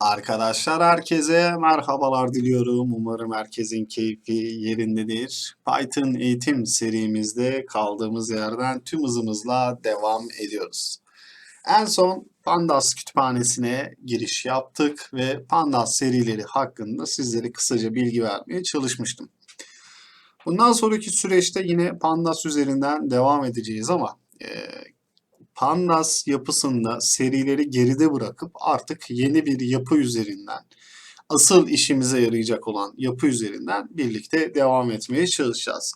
Arkadaşlar herkese merhabalar diliyorum. Umarım herkesin keyfi yerindedir. Python eğitim serimizde kaldığımız yerden tüm hızımızla devam ediyoruz. En son Pandas kütüphanesine giriş yaptık ve Pandas serileri hakkında sizlere kısaca bilgi vermeye çalışmıştım. Bundan sonraki süreçte yine Pandas üzerinden devam edeceğiz ama Pandas yapısında serileri geride bırakıp artık yeni bir yapı üzerinden asıl işimize yarayacak olan yapı üzerinden birlikte devam etmeye çalışacağız.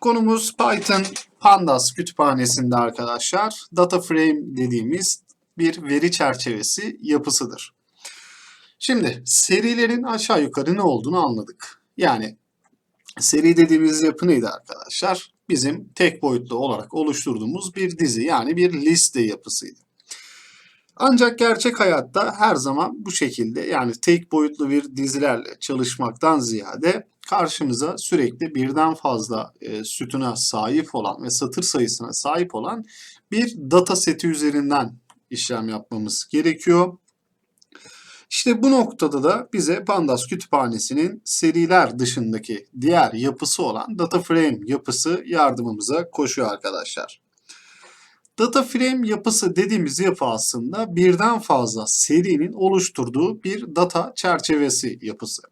Konumuz Python Pandas kütüphanesinde arkadaşlar data frame dediğimiz bir veri çerçevesi yapısıdır. Şimdi serilerin aşağı yukarı ne olduğunu anladık. Yani seri dediğimiz yapı neydi arkadaşlar? Bizim tek boyutlu olarak oluşturduğumuz bir dizi yani bir liste yapısıydı. Ancak gerçek hayatta her zaman bu şekilde yani tek boyutlu bir dizilerle çalışmaktan ziyade karşımıza sürekli birden fazla e, sütuna sahip olan ve satır sayısına sahip olan bir data seti üzerinden işlem yapmamız gerekiyor. İşte bu noktada da bize Pandas kütüphanesinin seriler dışındaki diğer yapısı olan data frame yapısı yardımımıza koşuyor arkadaşlar. Data frame yapısı dediğimiz yapı aslında birden fazla serinin oluşturduğu bir data çerçevesi yapısı.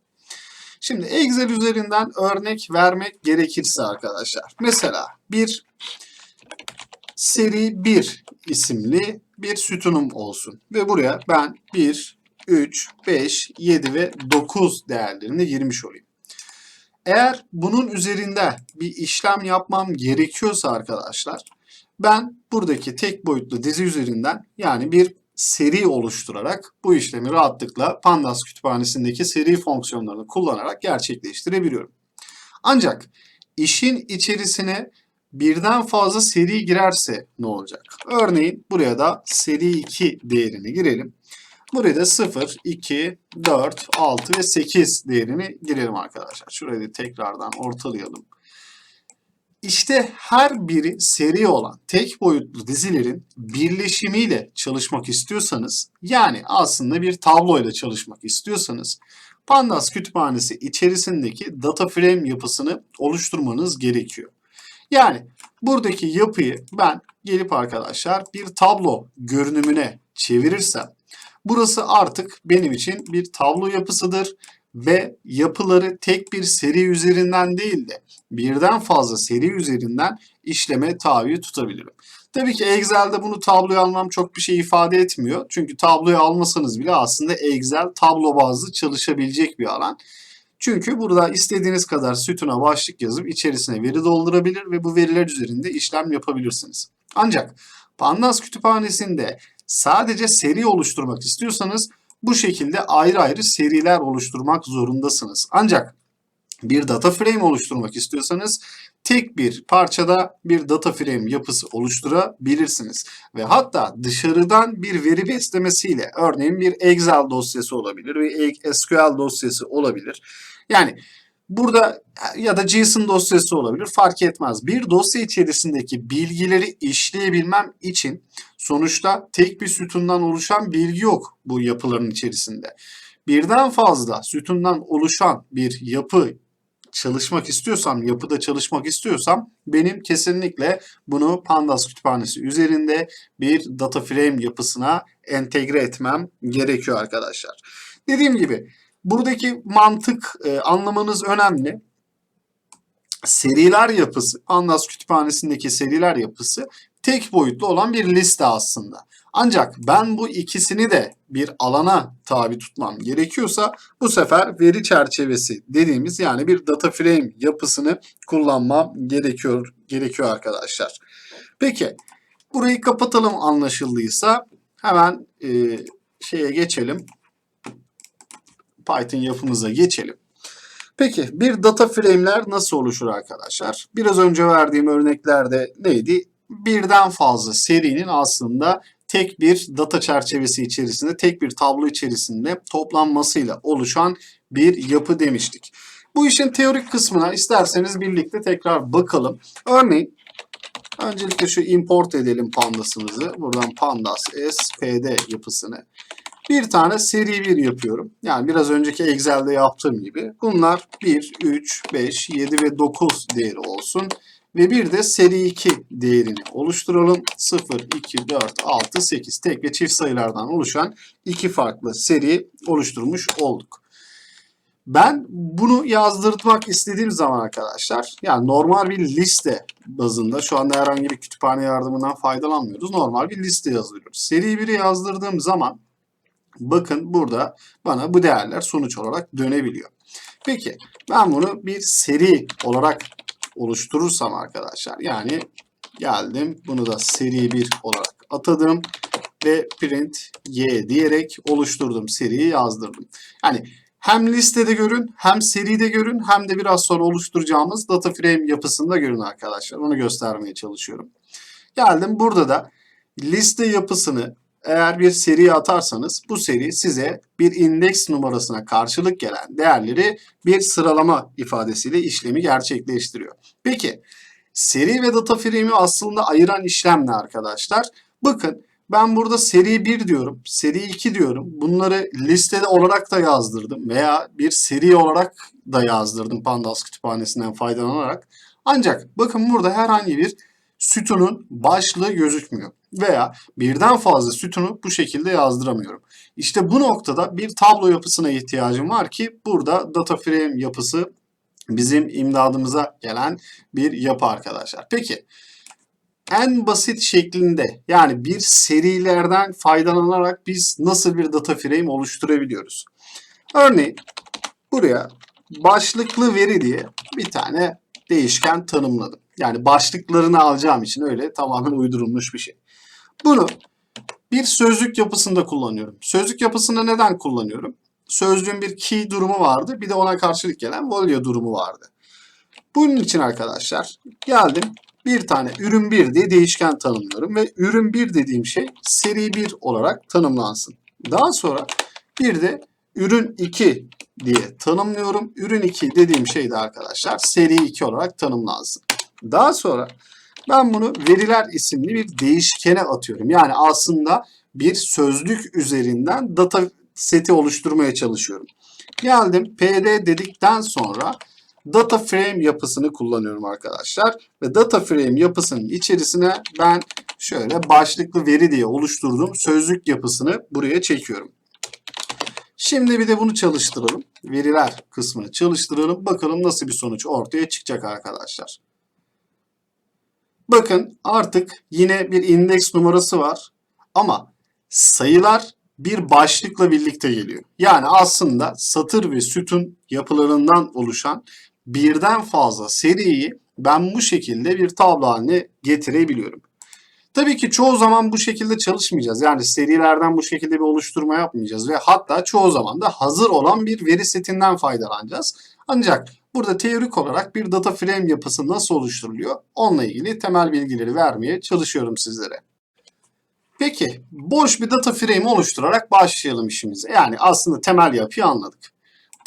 Şimdi Excel üzerinden örnek vermek gerekirse arkadaşlar. Mesela bir seri 1 isimli bir sütunum olsun. Ve buraya ben 1, 3, 5, 7 ve 9 değerlerini girmiş olayım. Eğer bunun üzerinde bir işlem yapmam gerekiyorsa arkadaşlar ben buradaki tek boyutlu dizi üzerinden yani bir seri oluşturarak bu işlemi rahatlıkla Pandas kütüphanesindeki seri fonksiyonlarını kullanarak gerçekleştirebiliyorum. Ancak işin içerisine birden fazla seri girerse ne olacak? Örneğin buraya da seri 2 değerini girelim. Buraya da 0, 2, 4, 6 ve 8 değerini girelim arkadaşlar. Şurayı da tekrardan ortalayalım. İşte her biri seri olan tek boyutlu dizilerin birleşimiyle çalışmak istiyorsanız yani aslında bir tabloyla çalışmak istiyorsanız Pandas kütüphanesi içerisindeki data frame yapısını oluşturmanız gerekiyor. Yani buradaki yapıyı ben gelip arkadaşlar bir tablo görünümüne çevirirsem Burası artık benim için bir tablo yapısıdır ve yapıları tek bir seri üzerinden değil de birden fazla seri üzerinden işleme tabi tutabilirim. Tabii ki Excel'de bunu tabloya almam çok bir şey ifade etmiyor. Çünkü tabloya almasanız bile aslında Excel tablo bazlı çalışabilecek bir alan. Çünkü burada istediğiniz kadar sütuna başlık yazıp içerisine veri doldurabilir ve bu veriler üzerinde işlem yapabilirsiniz. Ancak Pandas kütüphanesinde sadece seri oluşturmak istiyorsanız bu şekilde ayrı ayrı seriler oluşturmak zorundasınız. Ancak bir data frame oluşturmak istiyorsanız tek bir parçada bir data frame yapısı oluşturabilirsiniz. Ve hatta dışarıdan bir veri beslemesiyle örneğin bir Excel dosyası olabilir ve SQL dosyası olabilir. Yani Burada ya da JSON dosyası olabilir fark etmez. Bir dosya içerisindeki bilgileri işleyebilmem için sonuçta tek bir sütundan oluşan bilgi yok bu yapıların içerisinde. Birden fazla sütundan oluşan bir yapı çalışmak istiyorsam, yapıda çalışmak istiyorsam benim kesinlikle bunu Pandas kütüphanesi üzerinde bir data frame yapısına entegre etmem gerekiyor arkadaşlar. Dediğim gibi Buradaki mantık e, anlamanız önemli. Seriler yapısı, Pandas kütüphanesindeki seriler yapısı tek boyutlu olan bir liste aslında. Ancak ben bu ikisini de bir alana tabi tutmam gerekiyorsa bu sefer veri çerçevesi dediğimiz yani bir data frame yapısını kullanmam gerekiyor gerekiyor arkadaşlar. Peki burayı kapatalım anlaşıldıysa hemen e, şeye geçelim. Python yapımıza geçelim. Peki bir data frame'ler nasıl oluşur arkadaşlar? Biraz önce verdiğim örneklerde neydi? Birden fazla serinin aslında tek bir data çerçevesi içerisinde, tek bir tablo içerisinde toplanmasıyla oluşan bir yapı demiştik. Bu işin teorik kısmına isterseniz birlikte tekrar bakalım. Örneğin öncelikle şu import edelim pandasımızı. Buradan pandas spd yapısını bir tane seri bir yapıyorum. Yani biraz önceki Excel'de yaptığım gibi. Bunlar 1, 3, 5, 7 ve 9 değeri olsun. Ve bir de seri 2 değerini oluşturalım. 0, 2, 4, 6, 8 tek ve çift sayılardan oluşan iki farklı seri oluşturmuş olduk. Ben bunu yazdırtmak istediğim zaman arkadaşlar yani normal bir liste bazında şu anda herhangi bir kütüphane yardımından faydalanmıyoruz. Normal bir liste yazıyoruz. Seri 1'i yazdırdığım zaman bakın burada bana bu değerler sonuç olarak dönebiliyor. Peki ben bunu bir seri olarak oluşturursam arkadaşlar yani geldim bunu da seri 1 olarak atadım ve print y diyerek oluşturdum seriyi yazdırdım. Yani hem listede görün, hem seride görün, hem de biraz sonra oluşturacağımız data frame yapısında görün arkadaşlar. Onu göstermeye çalışıyorum. Geldim burada da liste yapısını eğer bir seri atarsanız bu seri size bir indeks numarasına karşılık gelen değerleri bir sıralama ifadesiyle işlemi gerçekleştiriyor. Peki seri ve data frame'i aslında ayıran işlem ne arkadaşlar? Bakın ben burada seri 1 diyorum, seri 2 diyorum. Bunları listede olarak da yazdırdım veya bir seri olarak da yazdırdım Pandas kütüphanesinden faydalanarak. Ancak bakın burada herhangi bir sütunun başlığı gözükmüyor veya birden fazla sütunu bu şekilde yazdıramıyorum. İşte bu noktada bir tablo yapısına ihtiyacım var ki burada data frame yapısı bizim imdadımıza gelen bir yapı arkadaşlar. Peki en basit şeklinde yani bir serilerden faydalanarak biz nasıl bir data frame oluşturabiliyoruz? Örneğin buraya başlıklı veri diye bir tane değişken tanımladım. Yani başlıklarını alacağım için öyle tamamen uydurulmuş bir şey. Bunu bir sözlük yapısında kullanıyorum. Sözlük yapısında neden kullanıyorum? Sözlüğün bir key durumu vardı. Bir de ona karşılık gelen value durumu vardı. Bunun için arkadaşlar geldim bir tane ürün 1 diye değişken tanımlıyorum ve ürün 1 dediğim şey seri 1 olarak tanımlansın. Daha sonra bir de ürün 2 diye tanımlıyorum. Ürün 2 dediğim şey de arkadaşlar seri 2 olarak tanımlansın. Daha sonra ben bunu veriler isimli bir değişkene atıyorum. Yani aslında bir sözlük üzerinden data seti oluşturmaya çalışıyorum. Geldim pd dedikten sonra data frame yapısını kullanıyorum arkadaşlar. Ve data frame yapısının içerisine ben şöyle başlıklı veri diye oluşturduğum sözlük yapısını buraya çekiyorum. Şimdi bir de bunu çalıştıralım. Veriler kısmını çalıştıralım. Bakalım nasıl bir sonuç ortaya çıkacak arkadaşlar. Bakın artık yine bir indeks numarası var. Ama sayılar bir başlıkla birlikte geliyor. Yani aslında satır ve sütun yapılarından oluşan birden fazla seriyi ben bu şekilde bir tablo haline getirebiliyorum. Tabii ki çoğu zaman bu şekilde çalışmayacağız. Yani serilerden bu şekilde bir oluşturma yapmayacağız ve hatta çoğu zaman da hazır olan bir veri setinden faydalanacağız. Ancak burada teorik olarak bir data frame yapısı nasıl oluşturuluyor onunla ilgili temel bilgileri vermeye çalışıyorum sizlere. Peki boş bir data frame oluşturarak başlayalım işimize. Yani aslında temel yapıyı anladık.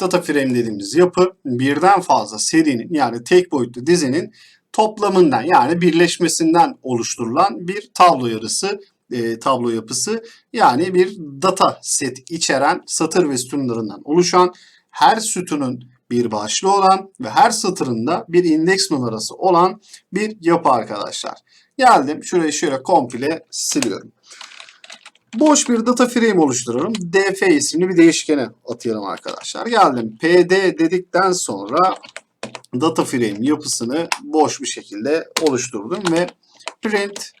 Data frame dediğimiz yapı birden fazla serinin yani tek boyutlu dizinin toplamından yani birleşmesinden oluşturulan bir tablo yarısı, e, tablo yapısı yani bir data set içeren satır ve sütunlarından oluşan her sütunun bir başlığı olan ve her satırında bir indeks numarası olan bir yapı arkadaşlar. Geldim şurayı şöyle komple siliyorum. Boş bir data frame oluşturalım. df isimli bir değişkene atayalım arkadaşlar. Geldim pd dedikten sonra data frame yapısını boş bir şekilde oluşturdum ve print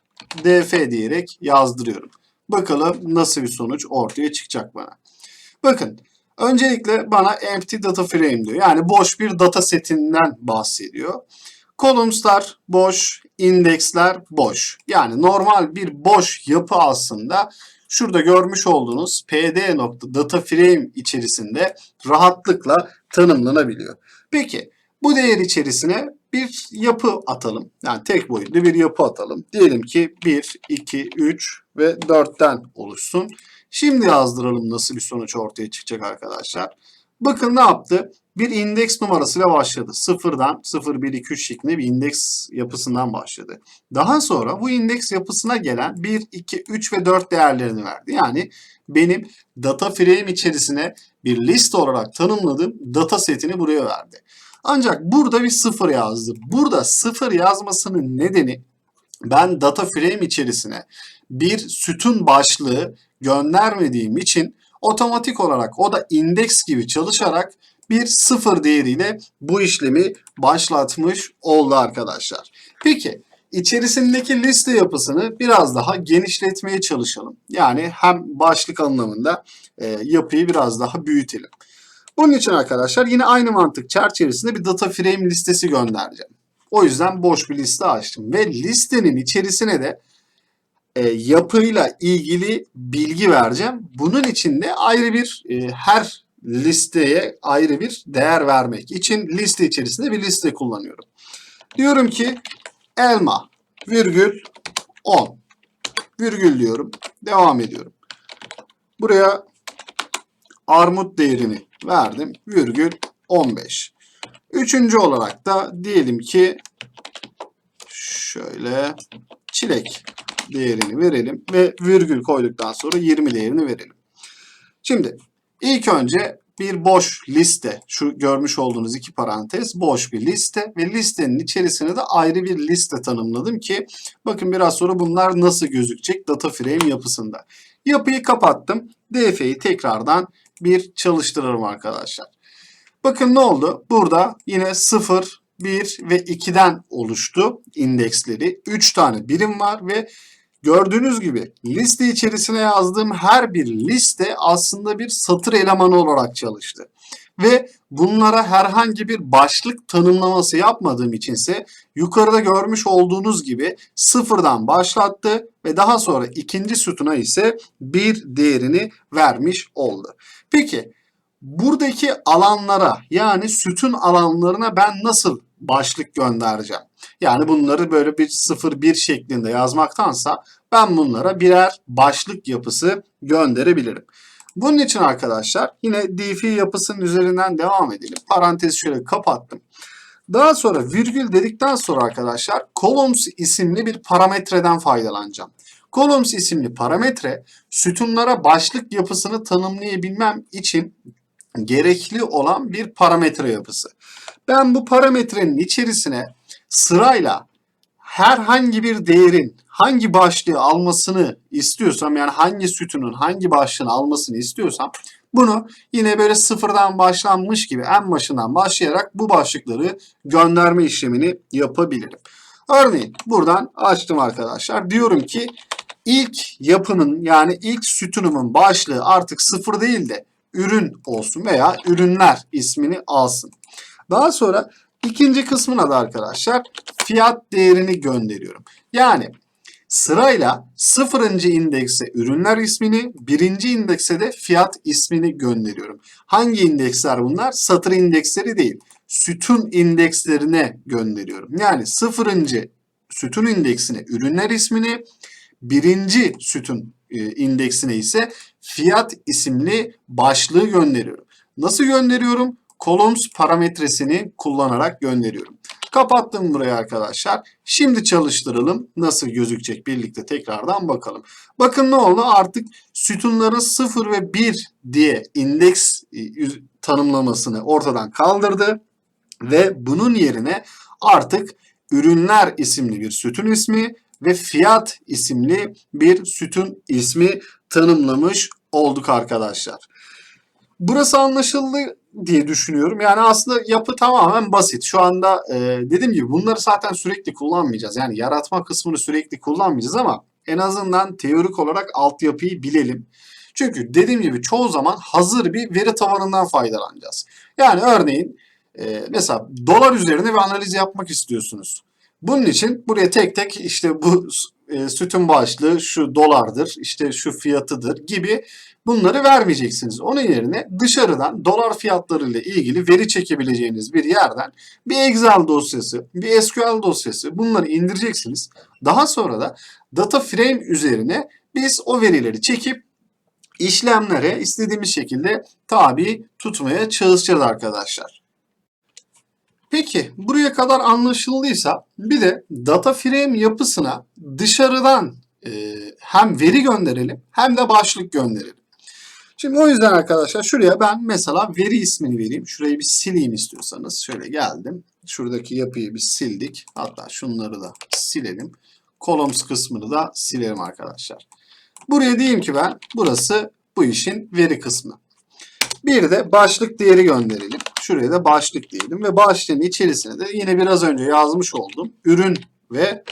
df diyerek yazdırıyorum. Bakalım nasıl bir sonuç ortaya çıkacak bana. Bakın öncelikle bana empty data frame diyor. Yani boş bir data setinden bahsediyor. Columns'lar boş, indeksler boş. Yani normal bir boş yapı aslında şurada görmüş olduğunuz pd.dataframe içerisinde rahatlıkla tanımlanabiliyor. Peki bu değer içerisine bir yapı atalım. Yani tek boyutlu bir yapı atalım. Diyelim ki 1, 2, 3 ve 4'ten oluşsun. Şimdi yazdıralım nasıl bir sonuç ortaya çıkacak arkadaşlar. Bakın ne yaptı? Bir indeks numarasıyla başladı. Sıfırdan 0, 1, 2, 3 şeklinde bir indeks yapısından başladı. Daha sonra bu indeks yapısına gelen 1, 2, 3 ve 4 değerlerini verdi. Yani benim data frame içerisine bir liste olarak tanımladığım data setini buraya verdi. Ancak burada bir sıfır yazdı. Burada sıfır yazmasının nedeni ben data frame içerisine bir sütun başlığı göndermediğim için otomatik olarak o da indeks gibi çalışarak bir sıfır değeriyle bu işlemi başlatmış oldu arkadaşlar. Peki içerisindeki liste yapısını biraz daha genişletmeye çalışalım. Yani hem başlık anlamında e, yapıyı biraz daha büyütelim. Bunun için arkadaşlar yine aynı mantık çerçevesinde bir data frame listesi göndereceğim. O yüzden boş bir liste açtım ve listenin içerisine de e, yapıyla ilgili bilgi vereceğim. Bunun için de ayrı bir e, her listeye ayrı bir değer vermek için liste içerisinde bir liste kullanıyorum. Diyorum ki elma virgül 10 virgül diyorum. Devam ediyorum. Buraya armut değerini verdim. Virgül 15. Üçüncü olarak da diyelim ki şöyle çilek değerini verelim ve virgül koyduktan sonra 20 değerini verelim. Şimdi ilk önce bir boş liste, şu görmüş olduğunuz iki parantez boş bir liste ve listenin içerisine de ayrı bir liste tanımladım ki bakın biraz sonra bunlar nasıl gözükecek data frame yapısında. Yapıyı kapattım. DF'yi tekrardan bir çalıştırırım arkadaşlar. Bakın ne oldu? Burada yine 0, 1 ve 2'den oluştu indeksleri. 3 tane birim var ve gördüğünüz gibi liste içerisine yazdığım her bir liste aslında bir satır elemanı olarak çalıştı. Ve bunlara herhangi bir başlık tanımlaması yapmadığım içinse yukarıda görmüş olduğunuz gibi sıfırdan başlattı ve daha sonra ikinci sütuna ise bir değerini vermiş oldu. Peki buradaki alanlara yani sütun alanlarına ben nasıl başlık göndereceğim? Yani bunları böyle bir 0-1 şeklinde yazmaktansa ben bunlara birer başlık yapısı gönderebilirim. Bunun için arkadaşlar yine df yapısının üzerinden devam edelim. Parantezi şöyle kapattım. Daha sonra virgül dedikten sonra arkadaşlar columns isimli bir parametreden faydalanacağım. Columns isimli parametre sütunlara başlık yapısını tanımlayabilmem için gerekli olan bir parametre yapısı. Ben bu parametrenin içerisine sırayla herhangi bir değerin hangi başlığı almasını istiyorsam yani hangi sütunun hangi başlığını almasını istiyorsam bunu yine böyle sıfırdan başlanmış gibi en başından başlayarak bu başlıkları gönderme işlemini yapabilirim. Örneğin buradan açtım arkadaşlar. Diyorum ki ilk yapının yani ilk sütunumun başlığı artık sıfır değil de ürün olsun veya ürünler ismini alsın. Daha sonra ikinci kısmına da arkadaşlar fiyat değerini gönderiyorum. Yani sırayla sıfırıncı indekse ürünler ismini, birinci indekse de fiyat ismini gönderiyorum. Hangi indeksler bunlar? Satır indeksleri değil. Sütun indekslerine gönderiyorum. Yani sıfırıncı sütun indeksine ürünler ismini, birinci sütun e, indeksine ise fiyat isimli başlığı gönderiyorum. Nasıl gönderiyorum? Columns parametresini kullanarak gönderiyorum. Kapattım burayı arkadaşlar. Şimdi çalıştıralım. Nasıl gözükecek birlikte tekrardan bakalım. Bakın ne oldu? Artık sütunların 0 ve 1 diye indeks e, tanımlamasını ortadan kaldırdı. Ve bunun yerine artık ürünler isimli bir sütun ismi ve fiyat isimli bir sütun ismi tanımlamış olduk arkadaşlar. Burası anlaşıldı diye düşünüyorum. Yani aslında yapı tamamen basit. Şu anda e, dediğim gibi bunları zaten sürekli kullanmayacağız. Yani yaratma kısmını sürekli kullanmayacağız ama en azından teorik olarak altyapıyı bilelim. Çünkü dediğim gibi çoğu zaman hazır bir veri tabanından faydalanacağız. Yani örneğin e, mesela dolar üzerine bir analiz yapmak istiyorsunuz. Bunun için buraya tek tek işte bu e, sütun başlığı şu dolardır, işte şu fiyatıdır gibi bunları vermeyeceksiniz. Onun yerine dışarıdan dolar fiyatları ile ilgili veri çekebileceğiniz bir yerden bir Excel dosyası, bir SQL dosyası bunları indireceksiniz. Daha sonra da data frame üzerine biz o verileri çekip işlemlere istediğimiz şekilde tabi tutmaya çalışacağız arkadaşlar. Peki buraya kadar anlaşıldıysa bir de data frame yapısına dışarıdan e, hem veri gönderelim hem de başlık gönderelim. Şimdi o yüzden arkadaşlar şuraya ben mesela veri ismini vereyim. Şurayı bir sileyim istiyorsanız. Şöyle geldim. Şuradaki yapıyı bir sildik. Hatta şunları da silelim. Columns kısmını da silelim arkadaşlar. Buraya diyeyim ki ben burası bu işin veri kısmı. Bir de başlık değeri gönderelim. Şuraya da başlık diyelim ve başlığın içerisine de yine biraz önce yazmış olduğum ürün ve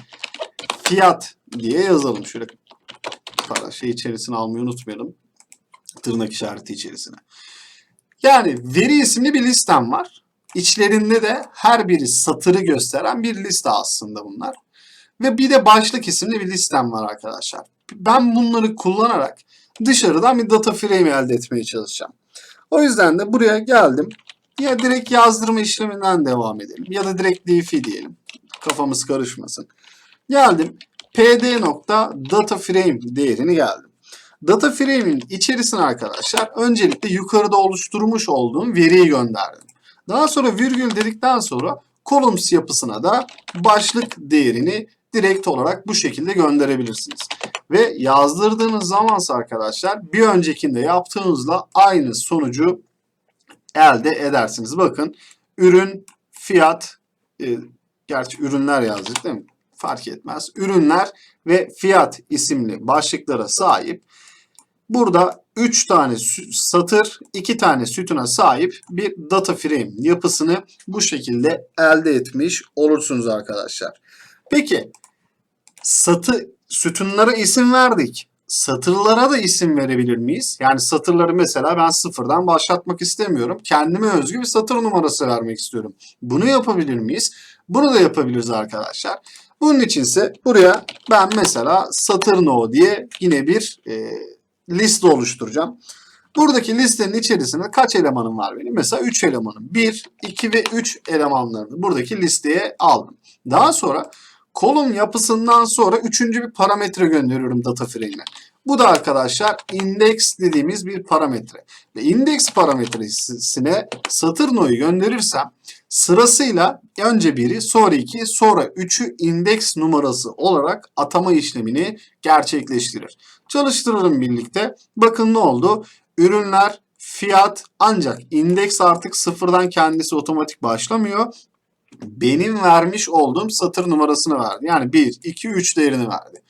fiyat diye yazalım. Şöyle para şey içerisine almayı unutmayalım. Tırnak işareti içerisine. Yani veri isimli bir listem var. İçlerinde de her biri satırı gösteren bir liste aslında bunlar. Ve bir de başlık isimli bir listem var arkadaşlar. Ben bunları kullanarak dışarıdan bir data frame elde etmeye çalışacağım. O yüzden de buraya geldim. Ya direkt yazdırma işleminden devam edelim. Ya da direkt df diyelim. Kafamız karışmasın. Geldim. pd.dataframe değerini geldim. Data frame'in içerisine arkadaşlar öncelikle yukarıda oluşturmuş olduğum veriyi gönderdim. Daha sonra virgül dedikten sonra columns yapısına da başlık değerini direkt olarak bu şekilde gönderebilirsiniz. Ve yazdırdığınız zamansa arkadaşlar bir öncekinde yaptığınızla aynı sonucu elde edersiniz. Bakın ürün, fiyat, e, gerçi ürünler yazdık değil mi? Fark etmez. Ürünler ve fiyat isimli başlıklara sahip. Burada 3 tane satır, 2 tane sütuna sahip bir data frame yapısını bu şekilde elde etmiş olursunuz arkadaşlar. Peki satı sütunlara isim verdik. Satırlara da isim verebilir miyiz? Yani satırları mesela ben sıfırdan başlatmak istemiyorum. Kendime özgü bir satır numarası vermek istiyorum. Bunu yapabilir miyiz? Bunu da yapabiliriz arkadaşlar. Bunun içinse buraya ben mesela satır no diye yine bir e, liste oluşturacağım. Buradaki listenin içerisinde kaç elemanım var benim? Mesela 3 elemanım. 1, 2 ve 3 elemanlarını buradaki listeye aldım. Daha sonra kolon yapısından sonra üçüncü bir parametre gönderiyorum data frame'e. Bu da arkadaşlar index dediğimiz bir parametre. Ve index parametresine satır no'yu gönderirsem sırasıyla önce biri sonra iki sonra üçü indeks numarası olarak atama işlemini gerçekleştirir. Çalıştıralım birlikte. Bakın ne oldu? Ürünler, fiyat ancak indeks artık sıfırdan kendisi otomatik başlamıyor. Benim vermiş olduğum satır numarasını verdi. Yani 1, 2, 3 değerini verdi.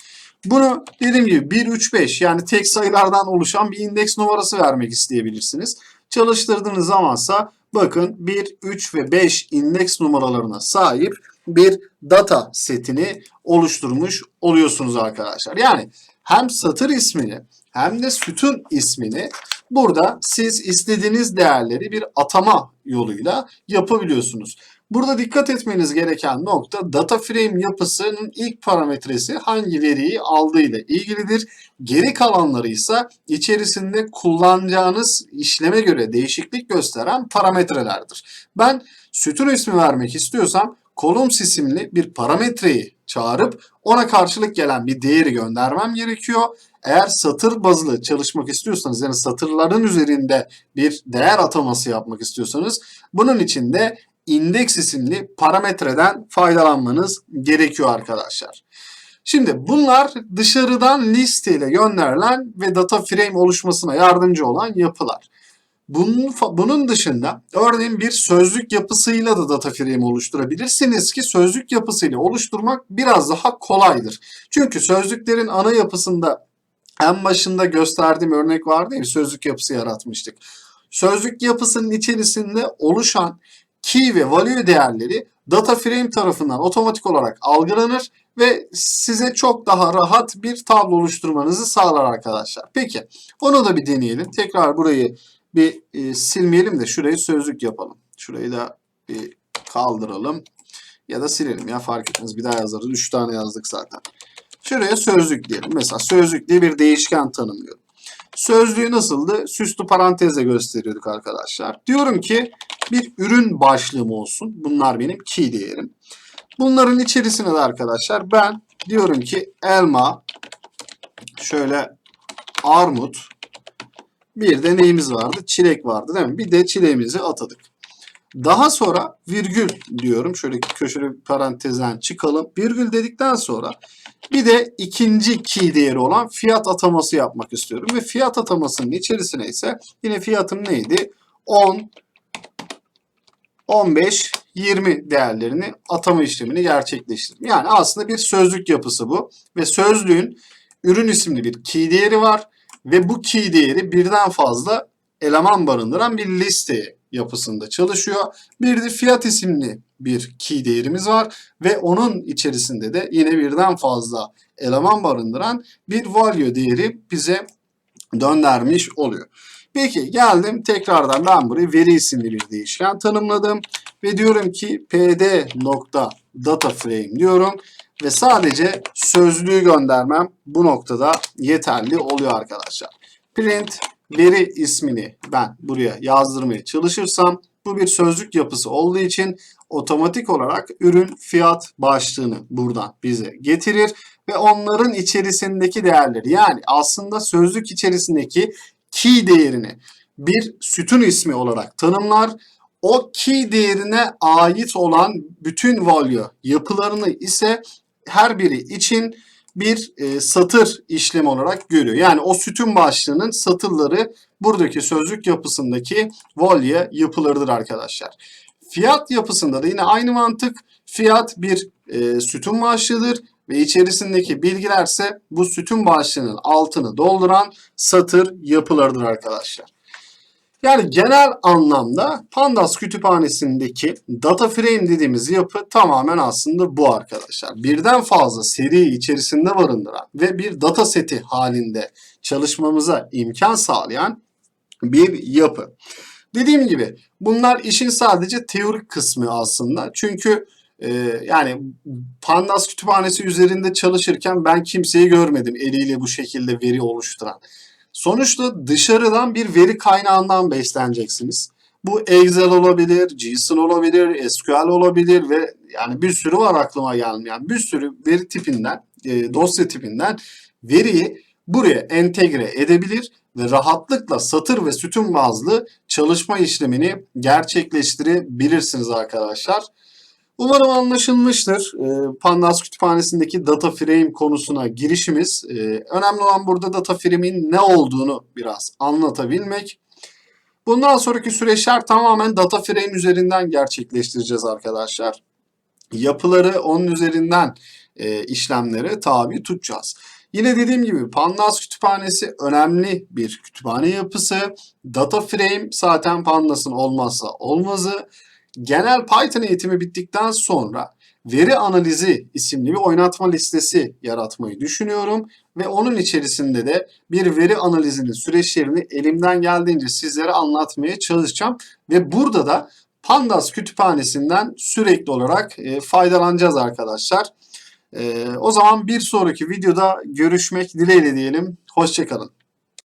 Bunu dediğim gibi 1, 3, 5 yani tek sayılardan oluşan bir indeks numarası vermek isteyebilirsiniz. Çalıştırdığınız zamansa bakın 1, 3 ve 5 indeks numaralarına sahip bir data setini oluşturmuş oluyorsunuz arkadaşlar. Yani hem satır ismini hem de sütun ismini burada siz istediğiniz değerleri bir atama yoluyla yapabiliyorsunuz. Burada dikkat etmeniz gereken nokta data frame yapısının ilk parametresi hangi veriyi aldığı ile ilgilidir. Geri kalanları ise içerisinde kullanacağınız işleme göre değişiklik gösteren parametrelerdir. Ben sütun ismi vermek istiyorsam columns isimli bir parametreyi çağırıp ona karşılık gelen bir değeri göndermem gerekiyor. Eğer satır bazlı çalışmak istiyorsanız yani satırların üzerinde bir değer ataması yapmak istiyorsanız bunun için de indeks isimli parametreden faydalanmanız gerekiyor arkadaşlar. Şimdi bunlar dışarıdan listeyle gönderilen ve data frame oluşmasına yardımcı olan yapılar. Bunun, bunun dışında örneğin bir sözlük yapısıyla da data frame oluşturabilirsiniz ki sözlük yapısıyla oluşturmak biraz daha kolaydır. Çünkü sözlüklerin ana yapısında en başında gösterdiğim örnek vardı ya sözlük yapısı yaratmıştık. Sözlük yapısının içerisinde oluşan key ve value değerleri data frame tarafından otomatik olarak algılanır ve size çok daha rahat bir tablo oluşturmanızı sağlar arkadaşlar. Peki onu da bir deneyelim. Tekrar burayı bir e, silmeyelim de şurayı sözlük yapalım. Şurayı da bir kaldıralım. Ya da silelim ya fark etmez. Bir daha yazarız. 3 tane yazdık zaten. Şuraya sözlük diyelim. Mesela sözlük diye bir değişken tanımlıyorum. Sözlüğü nasıldı? Süslü parantezle gösteriyorduk arkadaşlar. Diyorum ki bir ürün başlığım olsun. Bunlar benim key değerim. Bunların içerisine de arkadaşlar ben diyorum ki elma, şöyle armut, Bir de neyimiz vardı? Çilek vardı değil mi? Bir de çileğimizi atadık. Daha sonra virgül diyorum. Şöyle köşeli parantezden çıkalım. Virgül dedikten sonra bir de ikinci key değeri olan fiyat ataması yapmak istiyorum. Ve fiyat atamasının içerisine ise yine fiyatım neydi? 10, 15, 20 değerlerini atama işlemini gerçekleştirdim. Yani aslında bir sözlük yapısı bu. Ve sözlüğün ürün isimli bir key değeri var. Ve bu key değeri birden fazla eleman barındıran bir liste yapısında çalışıyor. Bir de fiyat isimli bir key değerimiz var ve onun içerisinde de yine birden fazla eleman barındıran bir value değeri bize döndürmüş oluyor. Peki geldim tekrardan ben buraya veri isimli bir değişken tanımladım ve diyorum ki pd nokta data frame diyorum ve sadece sözlüğü göndermem bu noktada yeterli oluyor arkadaşlar. Print veri ismini ben buraya yazdırmaya çalışırsam bu bir sözlük yapısı olduğu için otomatik olarak ürün fiyat başlığını buradan bize getirir ve onların içerisindeki değerleri yani aslında sözlük içerisindeki key değerini bir sütun ismi olarak tanımlar. O key değerine ait olan bütün value yapılarını ise her biri için bir e, satır işlemi olarak görüyor. Yani o sütun başlığının satırları buradaki sözlük yapısındaki value yapılarıdır arkadaşlar. Fiyat yapısında da yine aynı mantık. Fiyat bir e, sütun başlığıdır ve içerisindeki bilgilerse bu sütun başlığının altını dolduran satır yapılarıdır arkadaşlar. Yani genel anlamda Pandas kütüphanesindeki data frame dediğimiz yapı tamamen aslında bu arkadaşlar. Birden fazla seri içerisinde barındıran ve bir data seti halinde çalışmamıza imkan sağlayan bir yapı. Dediğim gibi bunlar işin sadece teorik kısmı aslında. Çünkü e, yani Pandas kütüphanesi üzerinde çalışırken ben kimseyi görmedim eliyle bu şekilde veri oluşturan. Sonuçta dışarıdan bir veri kaynağından besleneceksiniz. Bu Excel olabilir, JSON olabilir, SQL olabilir ve yani bir sürü var aklıma gelmeyen bir sürü veri tipinden, e, dosya tipinden veriyi buraya entegre edebilir ve rahatlıkla satır ve sütun bazlı çalışma işlemini gerçekleştirebilirsiniz arkadaşlar. Umarım anlaşılmıştır. Ee, Pandas kütüphanesindeki data frame konusuna girişimiz. Ee, önemli olan burada data frame'in ne olduğunu biraz anlatabilmek. Bundan sonraki süreçler tamamen data frame üzerinden gerçekleştireceğiz arkadaşlar. Yapıları onun üzerinden e, işlemlere tabi tutacağız. Yine dediğim gibi Pandas kütüphanesi önemli bir kütüphane yapısı. Data frame zaten Pandas'ın olmazsa olmazı. Genel Python eğitimi bittikten sonra veri analizi isimli bir oynatma listesi yaratmayı düşünüyorum. Ve onun içerisinde de bir veri analizinin süreçlerini elimden geldiğince sizlere anlatmaya çalışacağım. Ve burada da Pandas kütüphanesinden sürekli olarak e, faydalanacağız arkadaşlar. E, o zaman bir sonraki videoda görüşmek dileğiyle diyelim. Hoşçakalın.